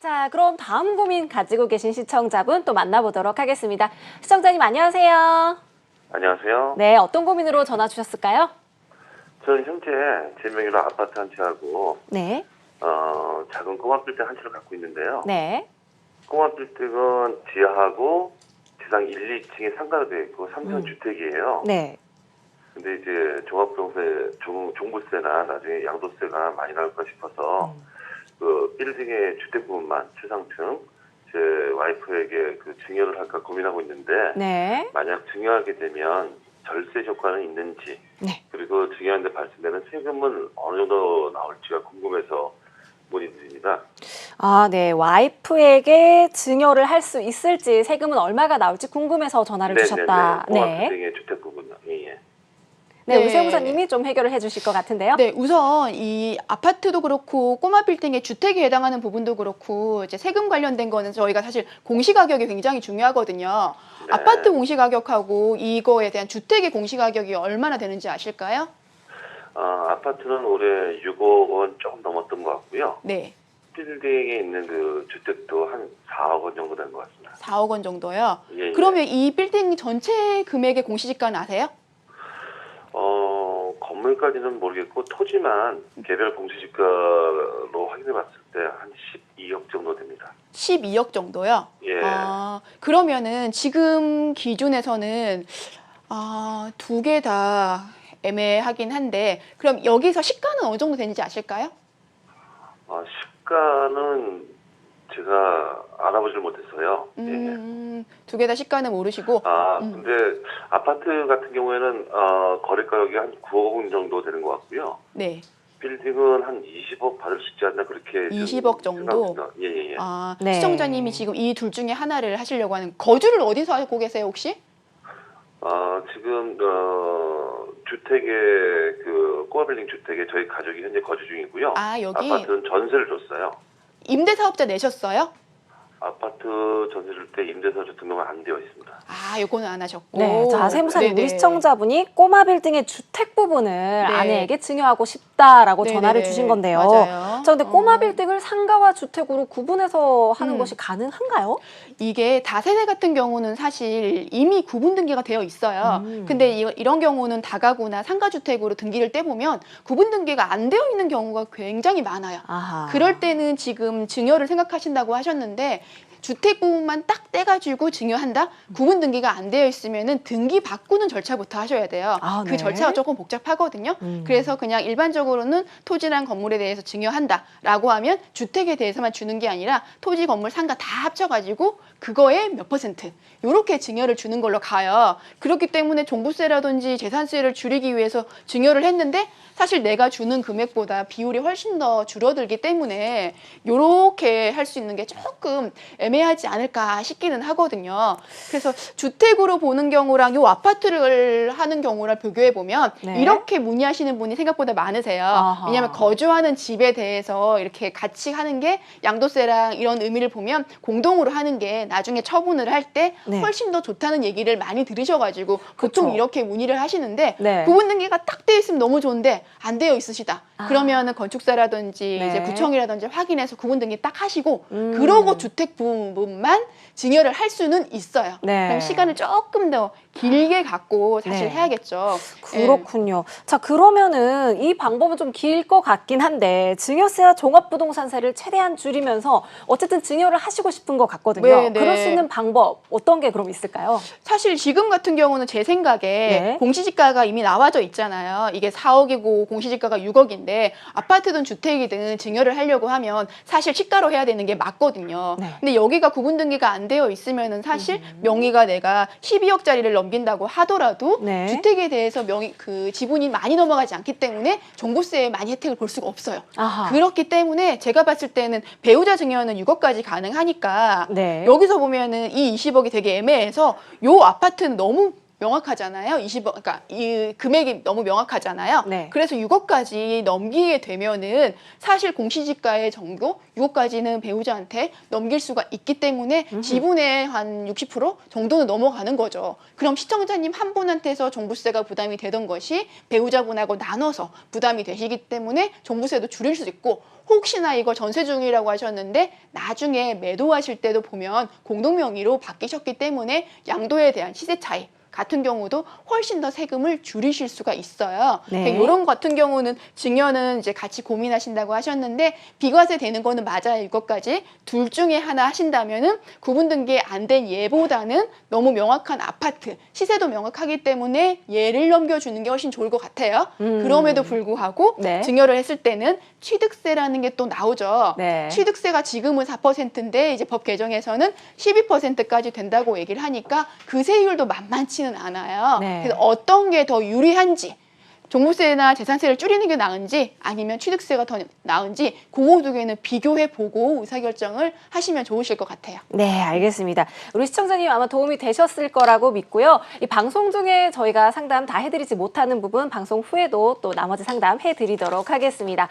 자, 그럼 다음 고민 가지고 계신 시청자분 또 만나보도록 하겠습니다. 시청자님 안녕하세요. 안녕하세요. 네, 어떤 고민으로 전화 주셨을까요? 저는 현재 제 명의로 아파트 한 채하고 네, 어, 작은 꼬마 빌딩 한 채를 갖고 있는데요. 네, 꼬마 빌딩은 지하하고 지상 1, 2층에 상가로 되어 있고 3층 음. 주택이에요. 네. 근데 이제 종합부동산 종, 종부세나 나중에 양도세가 많이 나올까 싶어서 음. 그 빌딩의 주택 부분만 최상층 제 와이프에게 그 증여를 할까 고민하고 있는데 네, 만약 증여하게 되면 절세 효과는 있는지 네. 그리고 증여하는데 발생되는 세금은 어느 정도 나올지가 궁금해서 문의드립니다. 아, 네. 와이프에게 증여를 할 수 있을지 세금은 얼마가 나올지 궁금해서 전화를 주셨다. 네. 네. 등의 주택 부분. 네, 네. 우리 세무사님이 좀 해결을 해주실 것 같은데요. 네, 우선 이 아파트도 그렇고 꼬마 빌딩의 주택에 해당하는 부분도 그렇고 이제 세금 관련된 거는 저희가 사실 공시가격이 굉장히 중요하거든요. 네. 아파트 공시가격하고 이거에 대한 주택의 공시가격이 얼마나 되는지 아실까요? 어, 아파트는 올해 6억 원 조금 넘었던 것 같고요. 네, 빌딩에 있는 그 주택도 한 4억 원 정도 된 것 같습니다. 4억 원 정도요. 예, 예. 그러면 이 빌딩 전체 금액의 공시지가는 아세요? 어, 건물까지는 모르겠고 토지만 개별 공시지가로 확인해 봤을 때 한 12억 정도 됩니다. 12억 정도요. 예. 아, 그러면은 지금 기준에서는 아, 두 개 다 애매하긴 한데 그럼 여기서 시가는 어느 정도 되는지 아실까요? 어, 시가는 제가 알아보질 못했어요. 예. 음, 두개 다 시가는 모르시고 아, 음. 근데 아파트 같은 경우에는 어, 거래 가격이 한 9억 원 정도 되는 것 같고요. 네. 빌딩은 한 20억 받을 수 있지 않나 그렇게 좀 20억 정도? 예, 예, 예. 아, 네. 시청자님이 지금 이 둘 중에 하나를 하시려고 하는 거주를 어디서 하고 계세요, 혹시? 어, 지금 어, 주택의 그 꼬마 빌딩 주택에 저희 가족이 현재 거주 중이고요. 아, 여기 아파트는 전세를 줬어요. 임대 사업자 내셨어요? 아파트 전세 줄 때 임대사주 등록은 안 되어 있습니다. 아, 요거는 안 하셨고. 네, 자 세무사님 네네. 우리 시청자분이 꼬마 빌딩의 주택 부분을 네. 아내에게 증여하고 싶다 라고 네네네. 전화를 주신 건데요. 맞아요. 자, 근데 꼬마 어. 빌딩을 상가와 주택으로 구분해서 하는 음. 것이 가능한가요? 이게 다세대 같은 경우는 사실 이미 구분 등기가 되어 있어요. 음. 근데 이, 이런 경우는 다가구나 상가주택으로 등기를 떼보면 구분 등기가 안 되어 있는 경우가 굉장히 많아요. 아하. 그럴 때는 지금 증여를 생각하신다고 하셨는데 주택 부분만 딱 떼가지고 증여한다? 구분 등기가 안 되어 있으면은 등기 바꾸는 절차부터 하셔야 돼요. 아, 그 네. 절차가 조금 복잡하거든요. 음. 그래서 그냥 일반적으로는 토지랑 건물에 대해서 증여한다라고 하면 주택에 대해서만 주는 게 아니라 토지, 건물, 상가 다 합쳐가지고 그거에 몇 퍼센트 이렇게 증여를 주는 걸로 가요. 그렇기 때문에 종부세라든지 재산세를 줄이기 위해서 증여를 했는데 사실 내가 주는 금액보다 비율이 훨씬 더 줄어들기 때문에 이렇게 할 수 있는 게 조금 애매 하지 않을까 싶기는 하거든요. 그래서 주택으로 보는 경우랑 요 아파트를 하는 경우랑 비교해 보면 네. 이렇게 문의하시는 분이 생각보다 많으세요. 아하. 왜냐하면 거주하는 집에 대해서 이렇게 같이 하는 게 양도세랑 이런 의미를 보면 공동으로 하는 게 나중에 처분을 할때 네. 훨씬 더 좋다는 얘기를 많이 들으셔가지고 보통 그쵸. 이렇게 문의를 하시는데 네. 구분 등기가 딱돼 있으면 너무 좋은데 안 되어 있으시다. 아. 그러면은 건축사라든지 네. 이제 구청이라든지 확인해서 구분 등기 딱 하시고 음. 그러고 주택 부분만 증여를 할 수는 있어요. 네. 그럼 시간을 조금 더 길게 갖고 사실 네. 해야겠죠. 그렇군요. 자, 그러면은 이 방법은 좀 길 것 같긴 한데 증여세와 종합부동산세를 최대한 줄이면서 어쨌든 증여를 하시고 싶은 것 같거든요. 네, 네. 그럴 수 있는 방법 어떤 게 그럼 있을까요? 사실 지금 같은 경우는 제 생각에 네. 공시지가가 이미 나와져 있잖아요. 이게 4억이고 공시지가가 6억인데 아파트든 주택이든 증여를 하려고 하면 사실 시가로 해야 되는 게 맞거든요. 네. 근데 여기 가 구분 등기가 안 되어 있으면은 사실 음. 명의가 내가 12억짜리를 넘긴다고 하더라도 네. 주택에 대해서 명의 그 지분이 많이 넘어가지 않기 때문에 종부세에 많이 혜택을 볼 수가 없어요. 아하. 그렇기 때문에 제가 봤을 때는 배우자 증여는 6억까지 가능하니까 네. 여기서 보면은 이 20억이 되게 애매해서 요 아파트는 너무 명확하잖아요. 20억, 그러니까 이 금액이 너무 명확하잖아요. 네. 그래서 6억까지 넘기게 되면은 사실 공시지가의 정도 6억까지는 배우자한테 넘길 수가 있기 때문에 지분의 한 60% 정도는 넘어가는 거죠. 그럼 시청자님 한 분한테서 종부세가 부담이 되던 것이 배우자분하고 나눠서 부담이 되시기 때문에 종부세도 줄일 수 있고 혹시나 이거 전세 중이라고 하셨는데 나중에 매도하실 때도 보면 공동 명의로 바뀌셨기 때문에 양도에 대한 시세 차이 같은 경우도 훨씬 더 세금을 줄이실 수가 있어요. 네. 이런 같은 경우는 증여는 이제 같이 고민하신다고 하셨는데 비과세 되는 거는 맞아요. 이것까지 둘 중에 하나 하신다면은 구분 등기 안 된 예보다는 너무 명확한 아파트 시세도 명확하기 때문에 예를 넘겨주는 게 훨씬 좋을 것 같아요. 음. 그럼에도 불구하고 네. 증여를 했을 때는 취득세라는 게 또 나오죠. 네. 취득세가 지금은 4%인데 이제 법 개정에서는 12%까지 된다고 얘기를 하니까 그 세율도 만만치 는 않아요. 네. 그래서 어떤 게 더 유리한지 종부세나 재산세를 줄이는 게 나은지 아니면 취득세가 더 나은지 그거 두 개는 비교해 보고 의사결정을 하시면 좋으실 것 같아요. 네, 알겠습니다. 우리 시청자님 아마 도움이 되셨을 거라고 믿고요. 이 방송 중에 저희가 상담 다 해드리지 못하는 부분 방송 후에도 또 나머지 상담 해드리도록 하겠습니다.